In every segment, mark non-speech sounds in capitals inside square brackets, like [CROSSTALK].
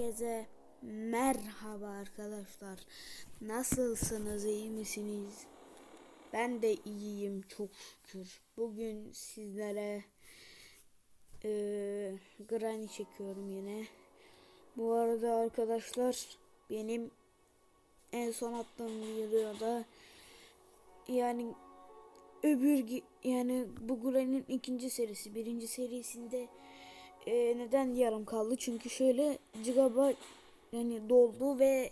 Herkese merhaba arkadaşlar. Nasılsınız? iyi misiniz? Ben de iyiyim çok şükür. Bugün sizlere eee Granny çekiyorum yine. Bu arada arkadaşlar benim en son attığım videoda yani öbür yani bu Granny'nin ikinci serisi birinci serisinde e, neden yarım kaldı? Çünkü şöyle gigabyte yani doldu ve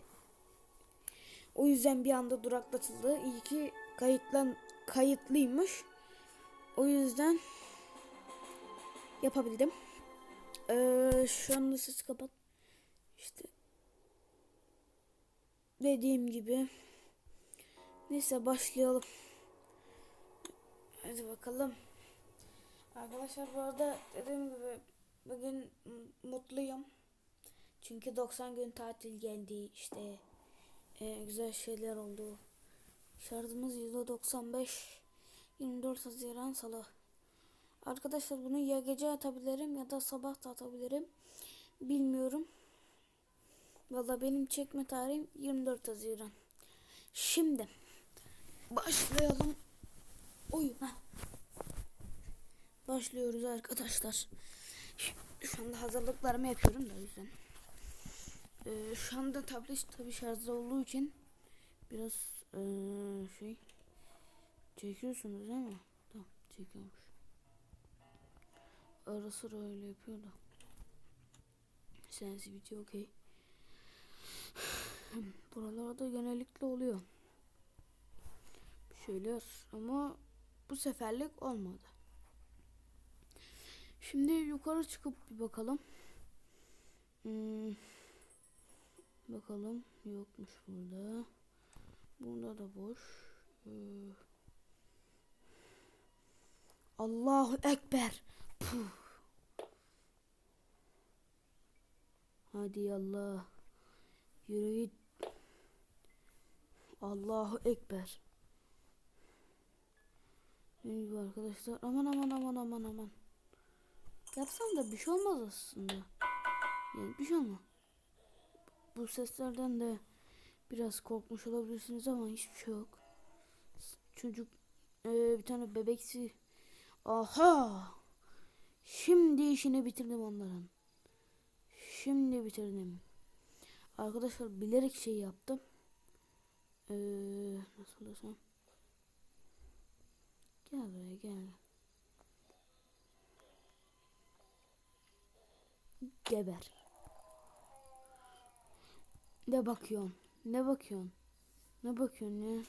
o yüzden bir anda duraklatıldı. İyi ki kayıtlan kayıtlıymış. O yüzden yapabildim. Ee, şu anda ses kapat. İşte dediğim gibi. Neyse başlayalım. Hadi bakalım. Arkadaşlar bu arada dediğim gibi bugün mutluyum. Çünkü 90 gün tatil geldi işte e, güzel şeyler oldu. Şarjımız %95 24 Haziran Salı. Arkadaşlar bunu ya gece atabilirim ya da sabah da atabilirim. Bilmiyorum. Valla benim çekme tarihim 24 Haziran. Şimdi başlayalım. Oyuna. Başlıyoruz arkadaşlar. Şu anda hazırlıklarımı yapıyorum da o yüzden. Ee, şu anda tablet tabi şarjda olduğu için biraz ee, şey çekiyorsunuz değil mi? Tamam çekiyormuş. Ara sıra öyle yapıyor da. Sensitivity okey. [SIGHS] Buralarda genellikle oluyor. Şeyler ama bu seferlik olmadı. Şimdi yukarı çıkıp bir bakalım. Hmm. Bakalım yokmuş burada. Burada da boş. Ee, Allahu Ekber. Puh. Hadi Allah. Yürü git. Allahu Ekber. Arkadaşlar? Aman aman aman aman aman. Yapsam da bir şey olmaz aslında. Yani bir şey olmaz. Bu seslerden de biraz korkmuş olabilirsiniz ama hiçbir şey yok. Çocuk eee, bir tane bebeksi. Aha! Şimdi işini bitirdim onların. Şimdi bitirdim. Arkadaşlar bilerek şey yaptım. Eee nasıl desem? Gel buraya gel. Geber. Ne bakıyorsun? Ne bakıyorsun? Ne bakıyorsun ya?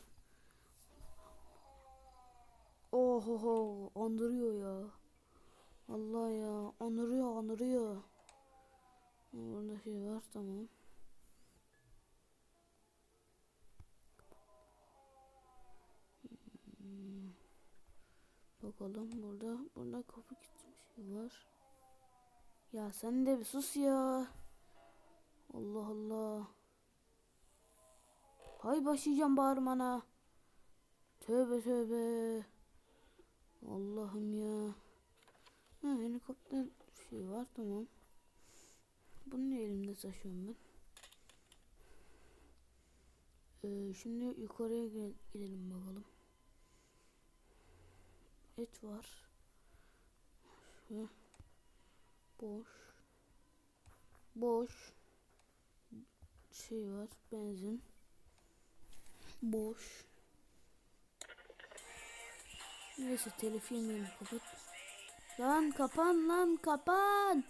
Ohoho andırıyor ya. Allah ya andırıyor andırıyor. Burada şey var tamam. Hmm. Bakalım burada burada kapı kilitli bir şey var. Ya sen de bir sus ya. Allah Allah. Hay başlayacağım bağırmana. Tövbe tövbe. Allah'ım ya. Ha, helikopter şey var tamam. Bunu ne elimde taşıyorum ben? Ee, şimdi yukarıya gidelim bakalım. Et var. Şu. Boş. Boş. Şey var. Benzin. Boş. Neyse telif yemeyelim kapat. Lan kapan lan kapan.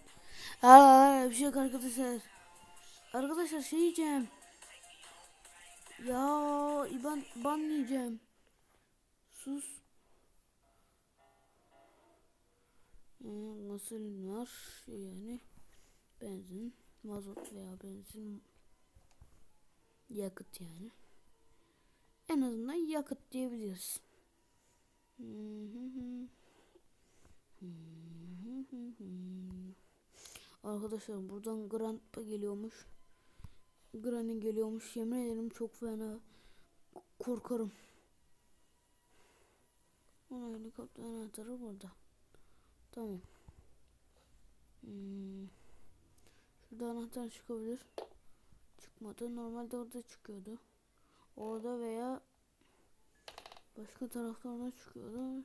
Aa bir şey yok arkadaşlar. Arkadaşlar şey yiyeceğim. Ya iban ban yiyeceğim. Sus. Nasıl var yani benzin mazot veya benzin yakıt yani. En azından yakıt diyebiliriz. Arkadaşlar buradan Grandpa geliyormuş. Granny geliyormuş. Yemin ederim çok fena korkarım. Ona helikopter anahtarı burada Tamam. Hmm. Şurada anahtar çıkabilir. Çıkmadı. Normalde orada çıkıyordu. Orada veya başka taraflarda çıkıyordu.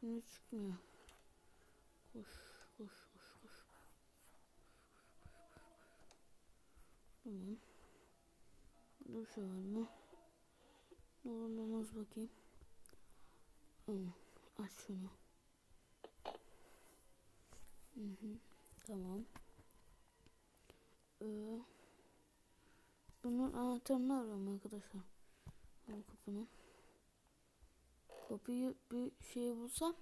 Şimdi çıkmıyor. Koş, koş, koş, koş. Tamam. Burada bir şey var mı? Ne olur bakayım. Hı, aç şunu. Hı. Tamam. Ee, bunun anahtarını arıyorum arkadaşlar. Bu kapının. Kapıyı bir şey bulsam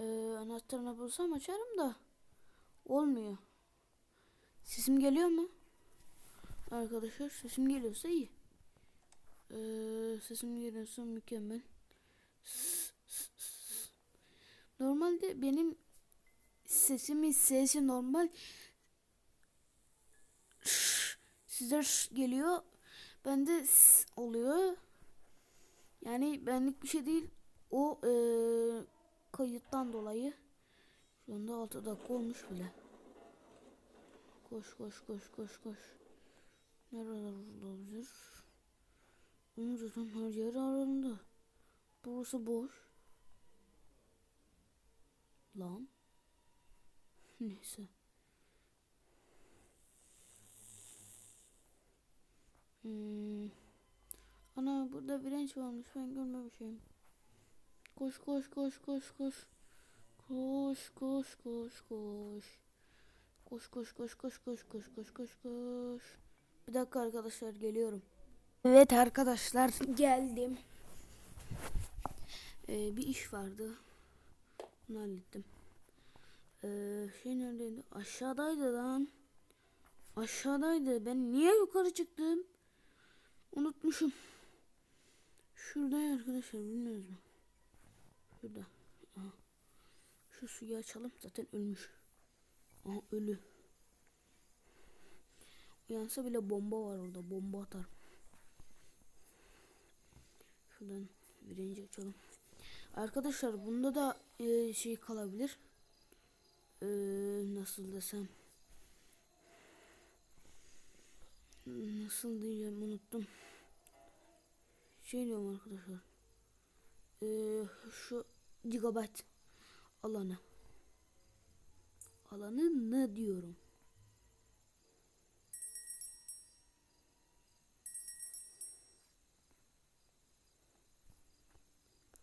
ee, anahtarını bulsam açarım da olmuyor. Sesim geliyor mu? Arkadaşlar sesim geliyorsa iyi. Ee, sesim geliyorsa mükemmel. Normalde benim sesimin sesi normal. Size geliyor. Bende oluyor. Yani benlik bir şey değil. O ee, kayıttan dolayı. Şu anda 6 dakika olmuş bile. Koş koş koş koş koş. Nereler olabilir? Onun zaten her yer arasında. Burası boş. Lan. Neyse. Hmm. Ana burada direnç varmış. Ben görmemişim. Koş koş koş koş koş. Koş koş koş koş. Koş koş koş koş koş koş koş koş koş. Bir dakika arkadaşlar geliyorum. Evet arkadaşlar geldim. Ee, bir iş vardı. Bunu hallettim. Ee, şey neredeydi? Aşağıdaydı lan. Aşağıdaydı. Ben niye yukarı çıktım? Unutmuşum. Şurada arkadaşlar bilmiyoruz mu? Şurada. Aha. Şu suyu açalım. Zaten ölmüş. Aha ölü. Uyansa bile bomba var orada. Bomba atar. Şuradan birinci açalım. Arkadaşlar bunda da e, şey kalabilir. E, nasıl desem. Nasıl diyeceğim unuttum. Şey diyorum arkadaşlar. E, şu gigabyte alanı. Alanı ne diyorum?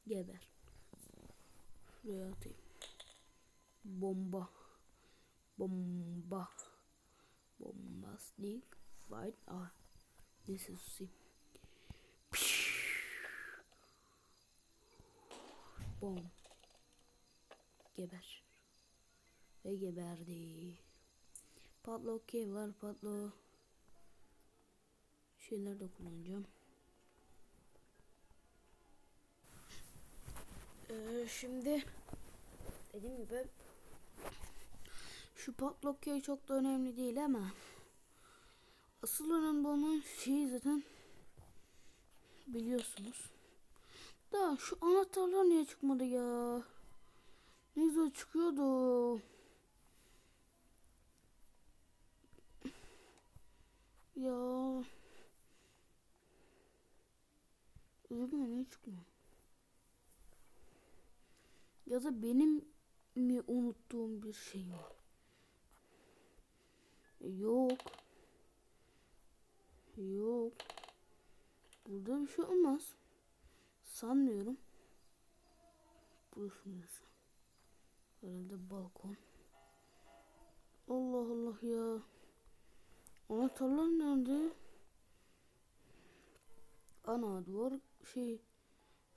Geber. Şuraya atayım. Bomba. Bomba. Bombastic fight ah. This is see. Bom. Geber. Ve geberdi. Patlo okey var patlo. Şeyler de kullanacağım. Ee, şimdi dediğim gibi şu patlok yay çok da önemli değil ama asıl önemli olan şey zaten biliyorsunuz. Da şu anahtarlar niye çıkmadı ya? Ne güzel çıkıyordu. Ya. Üzülme niye çıkmıyor? Ya da benim mi unuttuğum bir şey var? Yok. Yok. Burada bir şey olmaz. Sanmıyorum. Burası neresi? Herhalde balkon. Allah Allah ya. Anahtarlar nerede? Ana duvar şey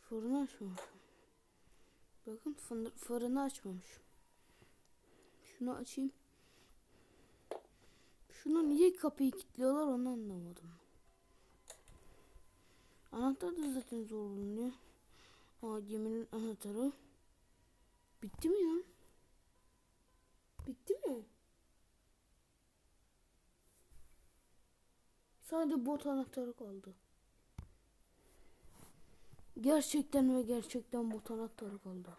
fırını açmamış. Bakın fırını açmamış. Şunu açayım. Şunu niye kapıyı kilitliyorlar onu anlamadım. Anahtar da zaten zor bulunuyor. Aa geminin anahtarı. Bitti mi ya? Bitti mi? Sadece bot anahtarı kaldı. Gerçekten ve gerçekten bot anahtarı kaldı.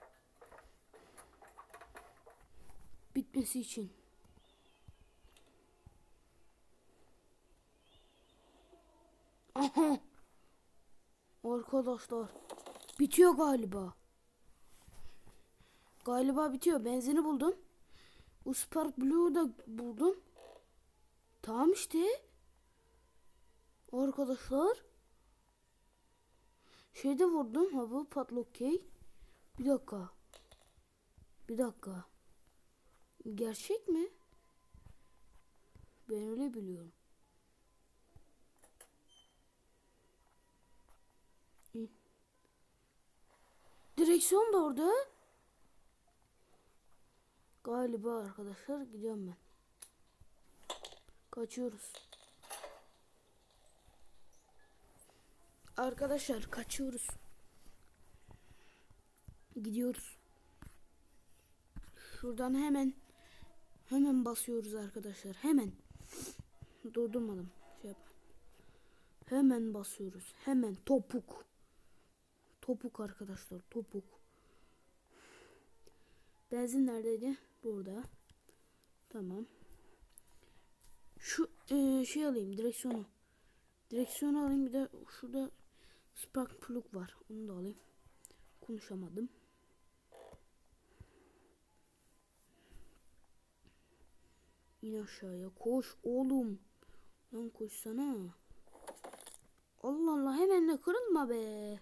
Bitmesi için. Aha. Arkadaşlar. Bitiyor galiba. Galiba bitiyor. Benzini buldum. Bu Spark Blue'u da buldum. Tamam işte. Arkadaşlar. Şeyde vurdum. Ha bu patlok key. Bir dakika. Bir dakika. Gerçek mi? Ben öyle biliyorum. Direksiyon da orada. Galiba arkadaşlar gidiyorum ben. Kaçıyoruz. Arkadaşlar kaçıyoruz. Gidiyoruz. Şuradan hemen hemen basıyoruz arkadaşlar. Hemen. Durdurmadım. Şey yap. Hemen basıyoruz. Hemen topuk. Topuk arkadaşlar. Topuk. Benzin neredeydi? Burada. Tamam. Şu e, şey alayım direksiyonu. Direksiyonu alayım bir de şurada spark plug var. Onu da alayım. Konuşamadım. İn aşağıya koş oğlum. Lan koşsana. Allah Allah hemen de kırılma be.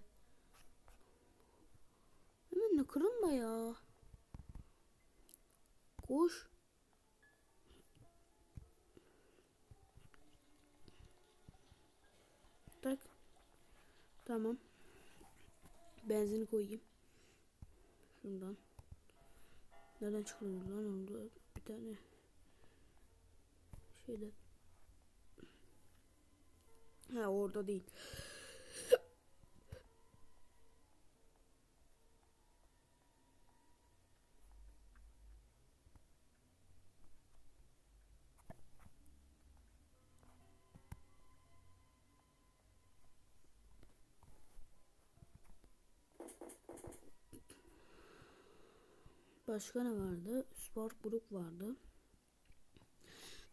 De kırılma ya. Koş. Tak. Tamam. Benzini koyayım. Şundan. Nereden çıkıyor lan orada bir tane şeyde. Ha orada değil. Başka ne vardı? Spark Brook vardı.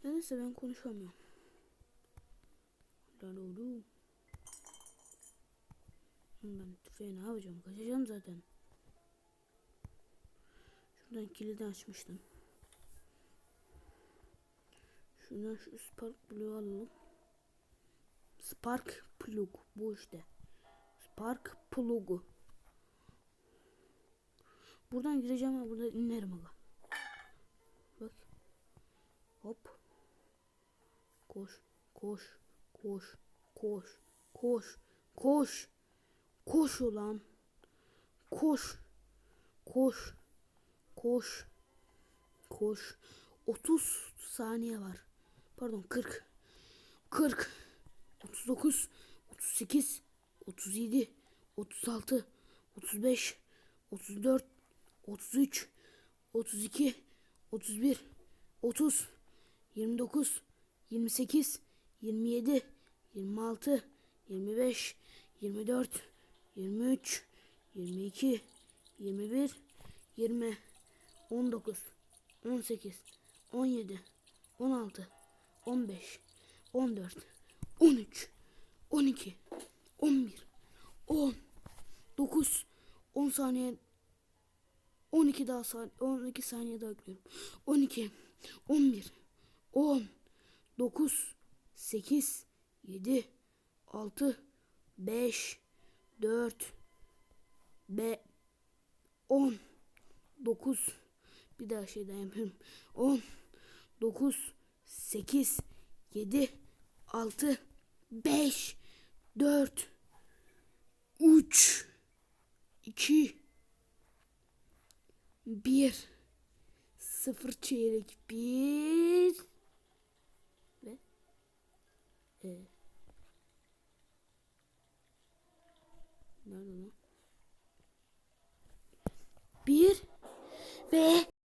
Neyse ben konuşamıyorum. Lan oğlum. Ben tüfeği ne yapacağım? Kaçacağım zaten. Şuradan kilidi açmıştım. Şuradan şu Spark Plug'u alalım. Spark Plug bu işte. Spark Plug'u. Buradan gireceğim ama burada inerim aga. Bak. Hop. Koş, koş, koş, koş, koş, koş. Koş ulan. Koş. Koş. Koş. Koş. 30 saniye var. Pardon 40. 40. 39. 38. 37. 36. 35. 34. 33, 32, 31, 30, 29, 28, 27, 26, 25, 24, 23, 22, 21, 20, 19, 18, 17, 16, 15, 14, 13, 12, 11, 10, 9, 10 saniye 12 daha saniye 12 saniye daha ekliyorum. 12 11 10 9 8 7 6 5 4 B 10 9 bir daha şey daha yapıyorum. 10 9 8 7 6 5 4 3 2 bir. Sıfır çeyrek bir. Ve e, nerede lan? Bir ve